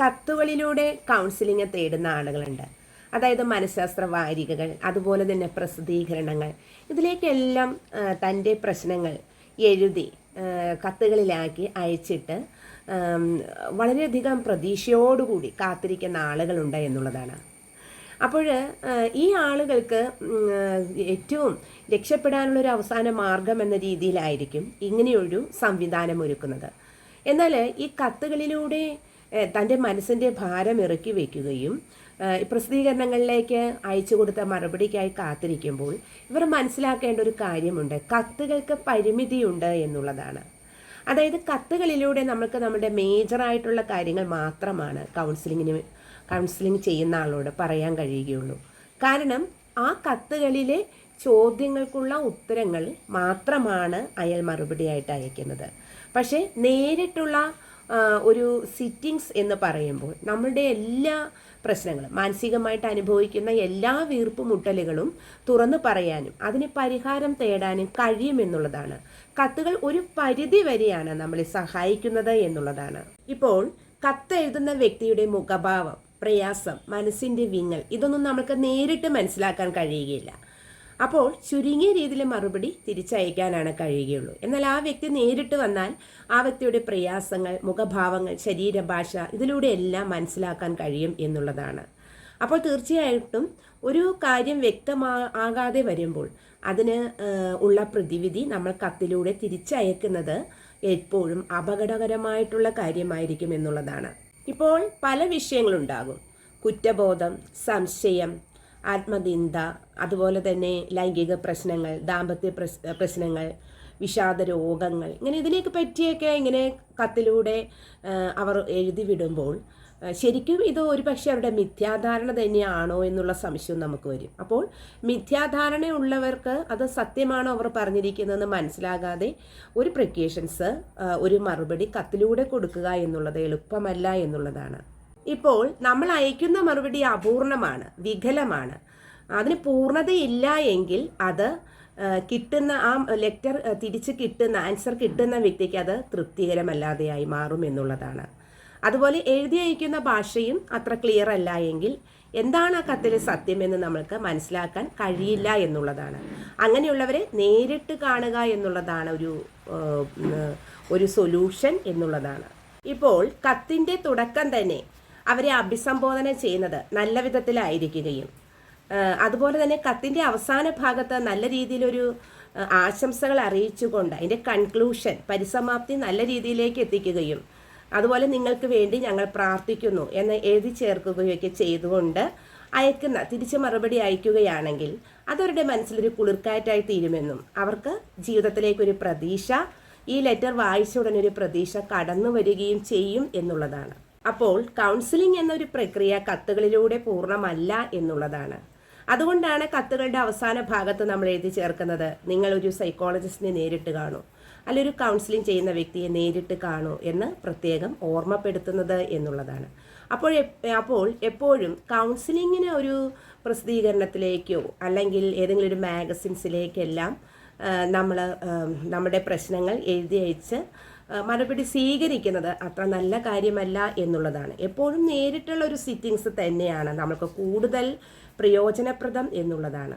കത്തുകളിലൂടെ counselling തേടുന്ന ആളുകളുണ്ട്. അതായത് മനഃശാസ്ത്ര വാരികകൾ അതുപോലെ തന്നെ പ്രസിദ്ധീകരണങ്ങൾ. ഇതിലേക്കെല്ലാം തന്റെ പ്രശ്നങ്ങൾ എഴുതി കത്തുകളിലാക്കി അയച്ചിട്ട് വളരെയധികം പ്രതീക്ഷയോടുകൂടി കാത്തിരിക്കുന്ന ആളുകളുണ്ട് എന്നുള്ളതാണ്. അപ്പോൾ ഈ ആളുകൾക്ക് ഏറ്റവും രക്ഷപ്പെടാനുള്ള ഒരു അവസാന മാർഗം എന്ന രീതിയിലായിരിക്കും ഇങ്ങനെയൊരു സംവിധാനം ഒരുക്കുന്നത്. എന്നാൽ ഈ കത്തുകളിലൂടെ തന്റെ മനസ്സിന്റെ ഭാരം ഇറക്കി വയ്ക്കുകയും പ്രസിദ്ധീകരണങ്ങളിലേക്ക് അയച്ചു കൊടുത്ത മറുപടിക്കായി കാത്തിരിക്കുമ്പോൾ ഇവർ മനസ്സിലാക്കേണ്ട ഒരു കാര്യമുണ്ട്. കത്തുകൾക്ക് പരിമിതിയുണ്ട് എന്നുള്ളതാണ്. അതായത് കത്തുകളിലൂടെ നമുക്ക് നമ്മുടെ മേജറായിട്ടുള്ള കാര്യങ്ങൾ മാത്രമാണ് കൗൺസിലിങ്ങിന് കൗൺസിലിംഗ് ചെയ്യുന്ന ആളോട് പറയാൻ കഴിയുകയുള്ളൂ. കാരണം ആ കത്തുകളിലെ ചോദ്യങ്ങൾക്കുള്ള ഉത്തരങ്ങൾ മാത്രമാണ് അയാൾ മറുപടിയായിട്ട് അയക്കുന്നത്. പക്ഷേ നേരിട്ടുള്ള ഒരു സിറ്റിങ്സ് എന്ന് പറയുമ്പോൾ നമ്മളുടെ എല്ലാ പ്രശ്നങ്ങളും മാനസികമായിട്ട് അനുഭവിക്കുന്ന എല്ലാ വീർപ്പ് മുട്ടലുകളും തുറന്നു പറയാനും അതിന് പരിഹാരം തേടാനും കഴിയുമെന്നുള്ളതാണ് കത്തുകൾ ഒരു പരിധി വരെയാണ് നമ്മളെ സഹായിക്കുന്നത് എന്നുള്ളതാണ്. ഇപ്പോൾ കത്തെഴുതുന്ന വ്യക്തിയുടെ മുഖഭാവം പ്രയാസം മനസ്സിന്റെ വിങ്ങൽ ഇതൊന്നും നമുക്ക് നേരിട്ട് മനസ്സിലാക്കാൻ കഴിയുകയില്ല. അപ്പോൾ ചുരുങ്ങിയ രീതിയിൽ മറുപടി തിരിച്ചയക്കാനാണ് കഴിയുകയുള്ളൂ. എന്നാൽ ആ വ്യക്തി നേരിട്ട് വന്നാൽ ആ വ്യക്തിയുടെ പ്രയാസങ്ങൾ മുഖഭാവങ്ങൾ ശരീരഭാഷ ഇതിലൂടെയെല്ലാം മനസ്സിലാക്കാൻ കഴിയും എന്നുള്ളതാണ്. അപ്പോൾ തീർച്ചയായിട്ടും ഒരു കാര്യം വ്യക്തമാ ആകാതെ വരുമ്പോൾ അതിന് ഉള്ള പ്രതിവിധി നമ്മൾ കത്തിലൂടെ തിരിച്ചയക്കുന്നത് എപ്പോഴും അപകടകരമായിട്ടുള്ള കാര്യമായിരിക്കും എന്നുള്ളതാണ്. ഇപ്പോൾ പല വിഷയങ്ങളുണ്ടാകും. കുറ്റബോധം സംശയം ആത്മനിന്ദ അതുപോലെ തന്നെ ലൈംഗിക പ്രശ്നങ്ങൾ ദാമ്പത്യ പ്രശ്നങ്ങൾ വിഷാദ രോഗങ്ങൾ ഇങ്ങനെ ഇതിനെയൊക്കെ പറ്റിയൊക്കെ ഇങ്ങനെ കത്തിലൂടെ അവർ എഴുതി വിടുമ്പോൾ ശരിക്കും ഇത് ഒരു പക്ഷേ അവരുടെ മിഥ്യാധാരണ തന്നെയാണോ എന്നുള്ള സംശയം നമുക്ക് വരും. അപ്പോൾ മിഥ്യാധാരണ ഉള്ളവർക്ക് അത് സത്യമാണോ അവർ പറഞ്ഞിരിക്കുന്നതെന്ന് മനസ്സിലാകാതെ ഒരു പ്രിക്കേഷൻസ് ഒരു മറുപടി കത്തിലൂടെ കൊടുക്കുക എന്നുള്ളത് എളുപ്പമല്ല എന്നുള്ളതാണ്. ഇപ്പോൾ നമ്മൾ അയക്കുന്ന മറുപടി അപൂർണമാണ് വികലമാണ്. അതിന് പൂർണതയില്ല എങ്കിൽ അത് കിട്ടുന്ന ആ ലെറ്റർ തിരിച്ച് കിട്ടുന്ന ആൻസർ കിട്ടുന്ന വ്യക്തിക്ക് അത് തൃപ്തികരമല്ലാതെയായി മാറും എന്നുള്ളതാണ്. അതുപോലെ എഴുതി അയക്കുന്ന ഭാഷയും അത്ര ക്ലിയർ അല്ല എങ്കിൽ എന്താണ് ആ കത്തിൽ സത്യമെന്ന് നമ്മൾക്ക് മനസ്സിലാക്കാൻ കഴിയില്ല എന്നുള്ളതാണ്. അങ്ങനെയുള്ളവരെ നേരിട്ട് കാണുക എന്നുള്ളതാണ് ഒരു ഒരു സൊല്യൂഷൻ എന്നുള്ളതാണ്. ഇപ്പോൾ കത്തിന്റെ തുടക്കം തന്നെ അവരെ അഭിസംബോധന ചെയ്യുന്നത് നല്ല വിധത്തിലായിരിക്കുകയും അതുപോലെ തന്നെ കത്തിന്റെ അവസാന ഭാഗത്ത് നല്ല രീതിയിലൊരു ആശംസകൾ അറിയിച്ചുകൊണ്ട് അതിന്റെ കൺക്ലൂഷൻ പരിസമാപ്തി നല്ല രീതിയിലേക്ക് എത്തിക്കുകയും അതുപോലെ നിങ്ങൾക്ക് വേണ്ടി ഞങ്ങൾ പ്രാർത്ഥിക്കുന്നു എന്ന് എഴുതി ചേർക്കുകയൊക്കെ ചെയ്തുകൊണ്ട് അയക്കുന്ന തിരിച്ച് മറുപടി അയക്കുകയാണെങ്കിൽ അതവരുടെ മനസ്സിലൊരു കുളിർക്കാറ്റായി തീരുമെന്നും അവർക്ക് ജീവിതത്തിലേക്കൊരു പ്രതീക്ഷ ഈ ലെറ്റർ വായിച്ച ഉടനെ ഒരു പ്രതീക്ഷ കടന്നു വരികയും ചെയ്യും എന്നുള്ളതാണ്. അപ്പോൾ കൗൺസിലിംഗ് എന്നൊരു പ്രക്രിയ കത്തുകളിലൂടെ പൂർണമല്ല എന്നുള്ളതാണ്. അതുകൊണ്ടാണ് കത്തുകളുടെ അവസാന ഭാഗത്ത് നമ്മൾ എഴുതി ചേർക്കുന്നത്. നിങ്ങൾ ഒരു സൈക്കോളജിസ്റ്റിനെ നേരിട്ട് കാണൂ. അല്ലൊരു കൗൺസിലിംഗ് ചെയ്യുന്ന വ്യക്തിയെ നേരിട്ട് കാണൂ എന്ന് പ്രത്യേകം ഓർമ്മപ്പെടുത്തുന്നത് എന്നുള്ളതാണ്. അപ്പോൾ അപ്പോൾ എപ്പോഴും കൗൺസിലിങ്ങിന് ഒരു പ്രസിദ്ധീകരണത്തിലേക്കോ അല്ലെങ്കിൽ ഏതെങ്കിലും ഒരു മാഗസിൻസിലേക്കെല്ലാം നമ്മൾ നമ്മുടെ പ്രശ്നങ്ങൾ എഴുതി അയച്ച് മറുപടി സ്വീകരിക്കുന്നത് അത്ര നല്ല കാര്യമല്ല എന്നുള്ളതാണ്. എപ്പോഴും നേരിട്ടുള്ള ഒരു സിറ്റിങ്സ് തന്നെയാണ്. നമുക്ക് കൂടുതൽ പ്രയോജനപ്രദം എന്നുള്ളതാണ്.